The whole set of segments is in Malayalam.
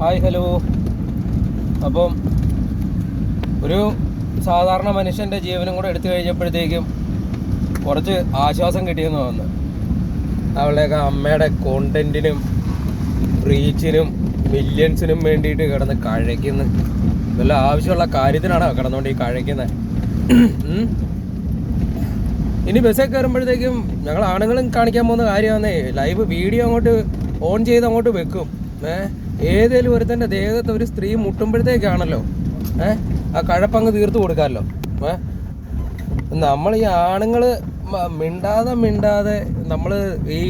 Hi hello. അപ്പം ഒരു സാധാരണ മനുഷ്യന്റെ ജീവനും കൂടെ എടുത്തു കഴിഞ്ഞപ്പോഴത്തേക്കും കുറച്ച് ആശ്വാസം കിട്ടിയെന്ന് തോന്നുന്നു. അവളുടെയൊക്കെ അമ്മയുടെ കോണ്ടന്റിനും റീച്ചിനും മില്യൺസിനും വേണ്ടിയിട്ട് കിടന്ന് കഴയ്ക്കുന്നു. വല്ല ആവശ്യമുള്ള കാര്യത്തിനാണോ കിടന്നുകൊണ്ട് ഈ കഴയ്ക്കുന്നത് ഇനി ബസ്സിൽ കയറുമ്പോഴത്തേക്കും ഞങ്ങൾ ആണുങ്ങളും കാണിക്കാൻ പോകുന്ന കാര്യമാണെന്നേ ലൈവ് വീഡിയോ അങ്ങോട്ട് ഓൺ ചെയ്ത് അങ്ങോട്ട് വെക്കും. ഏ? ഏതേലും ഒരുത്തന്റെ ദേഹത്ത് ഒരു സ്ത്രീ മുട്ടുമ്പോഴത്തേക്കാണല്ലോ ഏ? ആ കഴപ്പങ്ങ് തീർത്ത് കൊടുക്കാമല്ലോ നമ്മൾ ഈ ആണുങ്ങൾ മിണ്ടാതെ മിണ്ടാതെ നമ്മൾ ഈ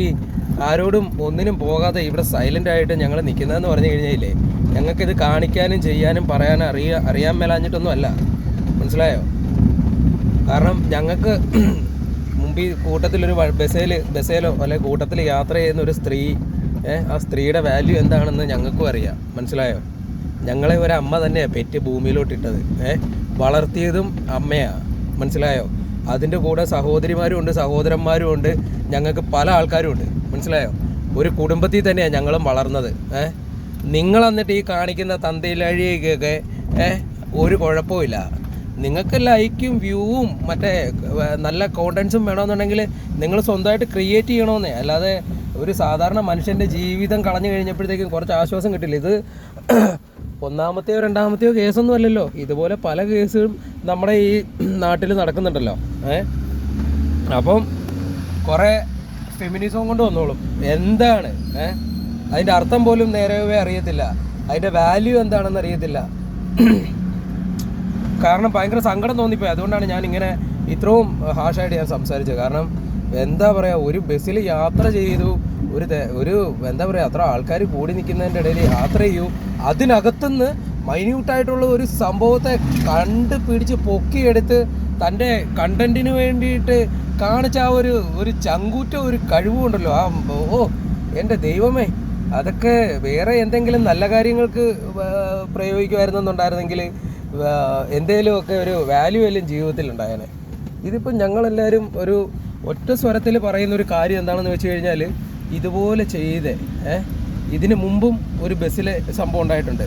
ആരോടും ഒന്നിനും പോകാതെ ഇവിടെ സൈലന്റ് ആയിട്ട് ഞങ്ങൾ നിൽക്കുന്നതെന്ന് പറഞ്ഞു കഴിഞ്ഞാലേ ഞങ്ങൾക്കിത് കാണിക്കാനും ചെയ്യാനും പറയാനും അറിയ അറിയാൻ മേലാഞ്ഞിട്ടൊന്നും അല്ല. മനസ്സിലായോ? കാരണം ഞങ്ങൾക്ക് മുമ്പ് ഈ കൂട്ടത്തിലൊരു ബസ്സേൽ ബസ്സേലോ അല്ലെങ്കിൽ കൂട്ടത്തിൽ യാത്ര ചെയ്യുന്ന ഒരു സ്ത്രീ ആ സ്ത്രീയുടെ വാല്യൂ എന്താണെന്ന് ഞങ്ങൾക്കും അറിയാം. മനസ്സിലായോ? ഞങ്ങളെ ഒരു അമ്മ തന്നെയാണ് പെറ്റ് ഭൂമിയിലോട്ടിട്ടത്. ഏഹ് വളർത്തിയതും അമ്മയാണ് മനസ്സിലായോ? അതിന്റെ കൂടെ സഹോദരിമാരും ഉണ്ട് സഹോദരന്മാരും ഉണ്ട് ഞങ്ങൾക്ക് പല ആൾക്കാരും ഉണ്ട്. മനസ്സിലായോ? ഒരു കുടുംബത്തിൽ തന്നെയാണ് ഞങ്ങളും വളർന്നത്. ഏഹ് നിങ്ങൾ എന്നിട്ട് ഈ കാണിക്കുന്ന തന്തയിലഴിയൊക്കെ ഏഹ് ഒരു കുഴപ്പമില്ല നിങ്ങൾക്ക് ലൈക്കും വ്യൂവും മറ്റേ നല്ല കോണ്ടൻസും വേണമെന്നുണ്ടെങ്കിൽ നിങ്ങൾ സ്വന്തമായിട്ട് ക്രിയേറ്റ് ചെയ്യണമെന്നേ അല്ലാതെ ഒരു സാധാരണ മനുഷ്യന്റെ ജീവിതം കളഞ്ഞു കഴിഞ്ഞപ്പോഴത്തേക്കും കുറച്ച് ആശ്വാസം കിട്ടില്ല. ഇത് ഒന്നാമത്തെയോ രണ്ടാമത്തെയോ കേസൊന്നും അല്ലല്ലോ. ഇതുപോലെ പല കേസുകളും നമ്മുടെ ഈ നാട്ടിൽ നടക്കുന്നുണ്ടല്ലോ. ഏ? അപ്പം കുറേ ഫെമിനിസം കൊണ്ട് വന്നോളും. എന്താണ്? ഏ? അതിന്റെ അർത്ഥം പോലും നേരവേ അറിയത്തില്ല. അതിന്റെ വാല്യൂ എന്താണെന്ന് അറിയത്തില്ല. കാരണം ഭയങ്കര സങ്കടം തോന്നിപ്പോയി. അതുകൊണ്ടാണ് ഞാൻ ഇങ്ങനെ ഇത്രയും ഹാഷായിട്ട് ഞാൻ സംസാരിച്ചത്. കാരണം എന്താ പറയുക ഒരു ബസ്സിൽ യാത്ര ചെയ്തു ഒരു ഒരു എന്താ പറയുക അത്ര ആൾക്കാർ കൂടി നിൽക്കുന്നതിന്റെ ഇടയിൽ യാത്ര ചെയ്യൂ അതിനകത്തുനിന്ന് മൈന്യൂട്ടായിട്ടുള്ള ഒരു സംഭവത്തെ കണ്ട് പിടിച്ച് പൊക്കിയെടുത്ത് തന്റെ കണ്ടന്റിന് വേണ്ടിയിട്ട് കാണിച്ച ആ ഒരു ഒരു ചങ്കൂറ്റ ഒരു കഴിവുണ്ടല്ലോ. ആ ഓ എന്റെ ദൈവമേ അതൊക്കെ വേറെ എന്തെങ്കിലും നല്ല കാര്യങ്ങൾക്ക് പ്രയോഗിക്കുമായിരുന്നെന്നുണ്ടായിരുന്നെങ്കിൽ എന്തെങ്കിലുമൊക്കെ ഒരു വാല്യൂ എല്ലാം ജീവിതത്തിൽ ഉണ്ടായേനെ ഇതിപ്പോൾ ഞങ്ങളെല്ലാവരും ഒരു ഒറ്റ സ്വരത്തിൽ പറയുന്ന ഒരു കാര്യം എന്താണെന്ന് വെച്ച് കഴിഞ്ഞാൽ ഇതുപോലെ ചെയ്ത് ഇതിനു മുമ്പും ഒരു ബസ്സിലെ സംഭവം ഉണ്ടായിട്ടുണ്ട്.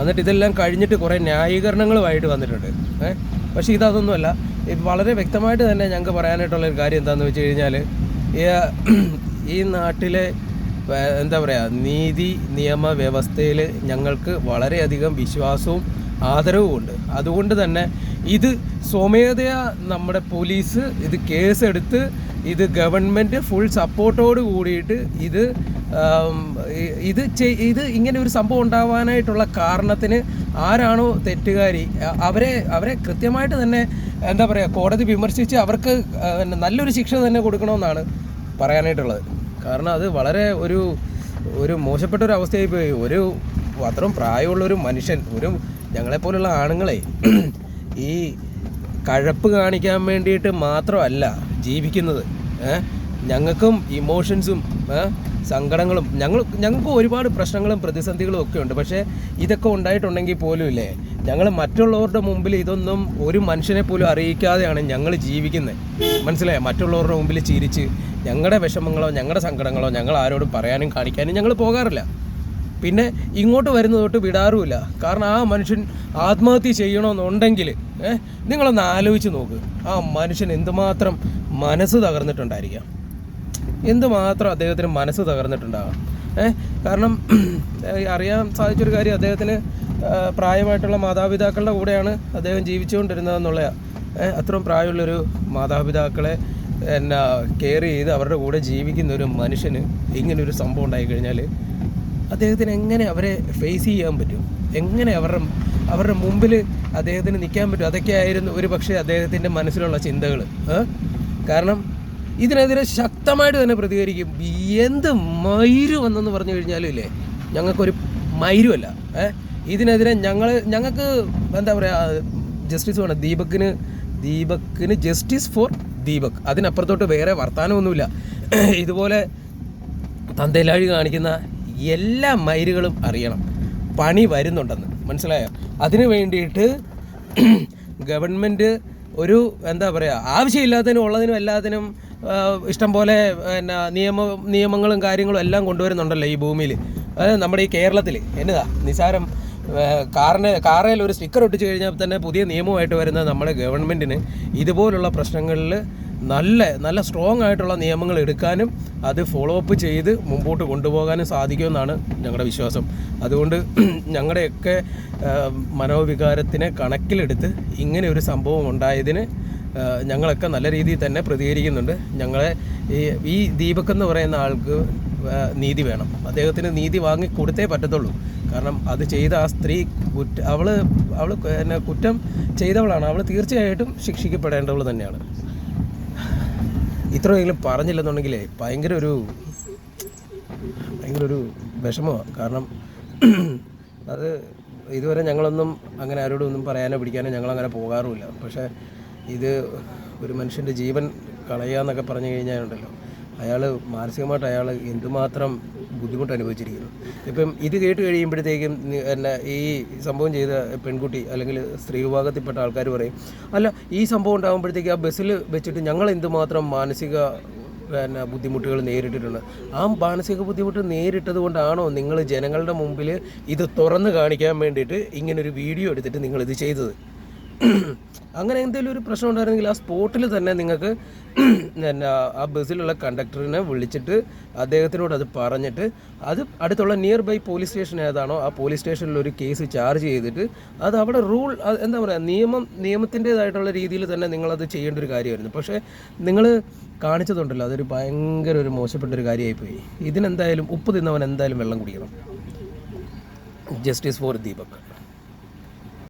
എന്നിട്ട് ഇതെല്ലാം കഴിഞ്ഞിട്ട് കുറേ ന്യായീകരണങ്ങളുമായിട്ട് വന്നിട്ടുണ്ട് പക്ഷേ ഇതൊന്നുമല്ല ഇത് വളരെ വ്യക്തമായിട്ട് തന്നെ ഞങ്ങൾക്ക് പറയാനായിട്ടുള്ള ഒരു കാര്യം എന്താണെന്ന് വെച്ച് കഴിഞ്ഞാൽ ഈ നാട്ടിലെ എന്താ പറയുക നീതി നിയമ വ്യവസ്ഥയിൽ ഞങ്ങൾക്ക് വളരെയധികം വിശ്വാസവും ആദരവും ഉണ്ട് അതുകൊണ്ട് തന്നെ ഇത് സ്വമേധയാ നമ്മുടെ പോലീസ് ഇത് കേസെടുത്ത് ഇത് ഗവൺമെന്റ് ഫുൾ സപ്പോർട്ടോട് കൂടിയിട്ട് ഇത് ഇത് ഇത് ഇങ്ങനെ ഒരു സംഭവം ഉണ്ടാവാനായിട്ടുള്ള കാരണത്തിന് ആരാണോ തെറ്റുകാരി അവരെ അവരെ കൃത്യമായിട്ട് തന്നെ എന്താ പറയുക കോടതി വിമർശിച്ച് അവർക്ക് നല്ലൊരു ശിക്ഷ തന്നെ കൊടുക്കണമെന്നാണ് പറയാനായിട്ടുള്ളത്. കാരണം അത് വളരെ ഒരു ഒരു മോശപ്പെട്ട ഒരു അവസ്ഥയായി പോയി ഒരു അത്രയും പ്രായമുള്ള ഒരു മനുഷ്യൻ ഒരു ഞങ്ങളെപ്പോലുള്ള ആണുങ്ങളെ ഈ കഴപ്പ് കാണിക്കാൻ വേണ്ടിയിട്ട് മാത്രമല്ല ജീവിക്കുന്നത്? ഞങ്ങൾക്കും ഇമോഷൻസും സങ്കടങ്ങളും ഞങ്ങൾ ഞങ്ങൾക്ക് ഒരുപാട് പ്രശ്നങ്ങളും പ്രതിസന്ധികളും ഒക്കെ ഉണ്ട്. പക്ഷേ ഇതൊക്കെ ഉണ്ടായിട്ടുണ്ടെങ്കിൽ പോലും ഇല്ലേ? ഞങ്ങൾ മറ്റുള്ളവരുടെ മുമ്പിൽ ഇതൊന്നും ഒരു മനുഷ്യനെ പോലും അറിയിക്കാതെയാണ് ഞങ്ങൾ ജീവിക്കുന്നത്. മനസ്സിലായോ? മറ്റുള്ളവരുടെ മുമ്പിൽ ചിരിച്ച് ഞങ്ങളുടെ വിഷമങ്ങളോ ഞങ്ങളുടെ സങ്കടങ്ങളോ ഞങ്ങൾ ആരോടും പറയാനും കാണിക്കാനും ഞങ്ങൾ പോകാറില്ല. പിന്നെ ഇങ്ങോട്ട് വരുന്ന തൊട്ട് വിടാറുമില്ല. കാരണം ആ മനുഷ്യൻ ആത്മഹത്യ ചെയ്യണമെന്നുണ്ടെങ്കിൽ നിങ്ങളൊന്ന് ആലോചിച്ച് നോക്ക്. ആ മനുഷ്യൻ എന്തുമാത്രം മനസ്സ് തകർന്നിട്ടുണ്ടായിരിക്കാം. എന്തുമാത്രം അദ്ദേഹത്തിന് മനസ്സ് തകർന്നിട്ടുണ്ടാകാം. ഏഹ് കാരണം അറിയാൻ സാധിച്ചൊരു കാര്യം അദ്ദേഹത്തിന് പ്രായമായിട്ടുള്ള മാതാപിതാക്കളുടെ കൂടെയാണ് അദ്ദേഹം ജീവിച്ചുകൊണ്ടിരുന്നതെന്നുള്ള ഏഹ് അത്രയും പ്രായമുള്ളൊരു മാതാപിതാക്കളെ എന്നാ കെയർ ചെയ്ത് അവരുടെ കൂടെ ജീവിക്കുന്ന ഒരു മനുഷ്യന് ഇങ്ങനൊരു സംഭവം ഉണ്ടായി കഴിഞ്ഞാൽ അദ്ദേഹത്തിന് എങ്ങനെ അവരെ ഫേസ് ചെയ്യാൻ പറ്റും? എങ്ങനെ അവരുടെ അവരുടെ മുമ്പിൽ അദ്ദേഹത്തിന് നിൽക്കാൻ പറ്റും? അതൊക്കെയായിരുന്നു ഒരു പക്ഷേ അദ്ദേഹത്തിന്റെ മനസ്സിലുള്ള ചിന്തകൾ കാരണം ഇതിനെതിരെ ശക്തമായിട്ട് തന്നെ പ്രതികരിക്കും. എന്ത് മയിരു വന്നെന്ന് പറഞ്ഞു കഴിഞ്ഞാലും ഇല്ലേ ഞങ്ങൾക്കൊരു മയിരുമല്ല ഏഹ് ഇതിനെതിരെ ഞങ്ങൾ ഞങ്ങൾക്ക് എന്താ പറയുക ജസ്റ്റിസ് വേണം. ദീപക്കിന് ദീപക്കിന് ജസ്റ്റിസ് ഫോർ ദീപക്. അതിനപ്പുറത്തോട്ട് വേറെ വർത്തമാനമൊന്നുമില്ല ഇതുപോലെ തന്തയിലാഴി കാണിക്കുന്ന എല്ലാ മൈലുകളും അറിയണം. പണി വരുന്നുണ്ടെന്ന്. മനസ്സിലായോ? അതിനു വേണ്ടിയിട്ട് ഗവൺമെന്റ് ഒരു എന്താ പറയുക ആവശ്യമില്ലാത്തതിനും ഉള്ളതിനും എല്ലാത്തിനും ഇഷ്ടംപോലെ ഇഷ്ടം പോലെ പിന്നെ നിയമ നിയമങ്ങളും കാര്യങ്ങളും എല്ലാം കൊണ്ടുവരുന്നുണ്ടല്ലോ ഈ ഭൂമിയിൽ അതായത് നമ്മുടെ ഈ കേരളത്തിൽ എന്നതാ? നിസാരം കാറിന് കാറയിൽ ഒരു സ്റ്റിക്കർ ഒട്ടിച്ച് കഴിഞ്ഞാൽ തന്നെ പുതിയ നിയമമായിട്ട് വരുന്ന നമ്മുടെ ഗവൺമെന്റിന് ഇതുപോലുള്ള പ്രശ്നങ്ങളിൽ നല്ല നല്ല സ്ട്രോങ് ആയിട്ടുള്ള നിയമങ്ങൾ എടുക്കാനും അത് ഫോളോ അപ്പ് ചെയ്ത് മുമ്പോട്ട് കൊണ്ടുപോകാനും സാധിക്കുമെന്നാണ് ഞങ്ങളുടെ വിശ്വാസം. അതുകൊണ്ട് ഞങ്ങളുടെയൊക്കെ മനോവികാരത്തിനെ കണക്കിലെടുത്ത് ഇങ്ങനെ ഒരു സംഭവം ഉണ്ടായതിന് ഞങ്ങളൊക്കെ നല്ല രീതിയിൽ തന്നെ പ്രതികരിക്കുന്നുണ്ട്. ഞങ്ങളെ ഈ ദീപക് എന്ന് പറയുന്ന ആൾക്ക് നീതി വേണം. അദ്ദേഹത്തിന് നീതി വാങ്ങി കൊടുത്തേ പറ്റത്തുള്ളൂ. കാരണം അത് ചെയ്ത ആ സ്ത്രീ കുറ്റ അവൾ അവൾ പിന്നെ കുറ്റം ചെയ്തവളാണ്. അവൾ തീർച്ചയായിട്ടും ശിക്ഷിക്കപ്പെടേണ്ടവൾ തന്നെയാണ്. ഇത്രയെങ്കിലും പറഞ്ഞില്ലെന്നുണ്ടെങ്കിലേ ഭയങ്കര ഒരു ഭയങ്കര ഒരു വിഷമമാണ് കാരണം അത് ഇതുവരെ ഞങ്ങളൊന്നും അങ്ങനെ ആരോടും ഒന്നും പറയാനോ പിടിക്കാനോ ഞങ്ങളങ്ങനെ പോകാറുമില്ല. പക്ഷേ ഇത് ഒരു മനുഷ്യന്റെ ജീവൻ കളയുക എന്നൊക്കെ പറഞ്ഞു കഴിഞ്ഞാലുണ്ടല്ലോ. അയാൾ മാനസികമായിട്ട് അയാൾ എന്തുമാത്രം ബുദ്ധിമുട്ട് അനുഭവിച്ചിരിക്കുന്നു. ഇപ്പം ഇത് കേട്ട് കഴിയുമ്പോഴത്തേക്കും എന്നെ ഈ സംഭവം ചെയ്ത പെൺകുട്ടി അല്ലെങ്കിൽ സ്ത്രീ വിഭാഗത്തിൽപ്പെട്ട ആൾക്കാർ പറയും അല്ല ഈ സംഭവം ഉണ്ടാകുമ്പോഴത്തേക്ക് ആ ബസ്സിൽ വെച്ചിട്ട് ഞങ്ങൾ എന്തുമാത്രം മാനസിക പിന്നെ ബുദ്ധിമുട്ടുകൾ നേരിട്ടിട്ടുണ്ട്. ആ മാനസിക ബുദ്ധിമുട്ട് നേരിട്ടത് കൊണ്ടാണോ നിങ്ങൾ ജനങ്ങളുടെ മുമ്പിൽ ഇത് തുറന്ന് കാണിക്കാൻ വേണ്ടിയിട്ട് ഇങ്ങനൊരു വീഡിയോ എടുത്തിട്ട് നിങ്ങളിത് ചെയ്തത്? അങ്ങനെ എന്തെങ്കിലും ഒരു പ്രശ്നം ഉണ്ടായിരുന്നെങ്കിൽ ആ സ്പോട്ടിൽ തന്നെ നിങ്ങൾക്ക് പിന്നെ ആ ബസ്സിലുള്ള കണ്ടക്ടറിനെ വിളിച്ചിട്ട് അദ്ദേഹത്തിനോട് അത് പറഞ്ഞിട്ട് അത് അടുത്തുള്ള നിയർ ബൈ പോലീസ് സ്റ്റേഷൻ ഏതാണോ ആ പോലീസ് സ്റ്റേഷനിൽ ഒരു കേസ് ചാർജ് ചെയ്തിട്ട് അത് അവിടെ റൂൾ എന്താ പറയുക നിയമം നിയമത്തിന്റേതായിട്ടുള്ള രീതിയിൽ തന്നെ നിങ്ങളത് ചെയ്യേണ്ട ഒരു കാര്യമായിരുന്നു. പക്ഷേ നിങ്ങൾ കാണിച്ചതുണ്ടല്ലോ അതൊരു ഭയങ്കര ഒരു മോശപ്പെട്ട ഒരു കാര്യമായിപ്പോയി. ഇതിനെന്തായാലും ഉപ്പ് തിന്നവൻ എന്തായാലും വെള്ളം കുടിക്കണം. Justice for Deepak.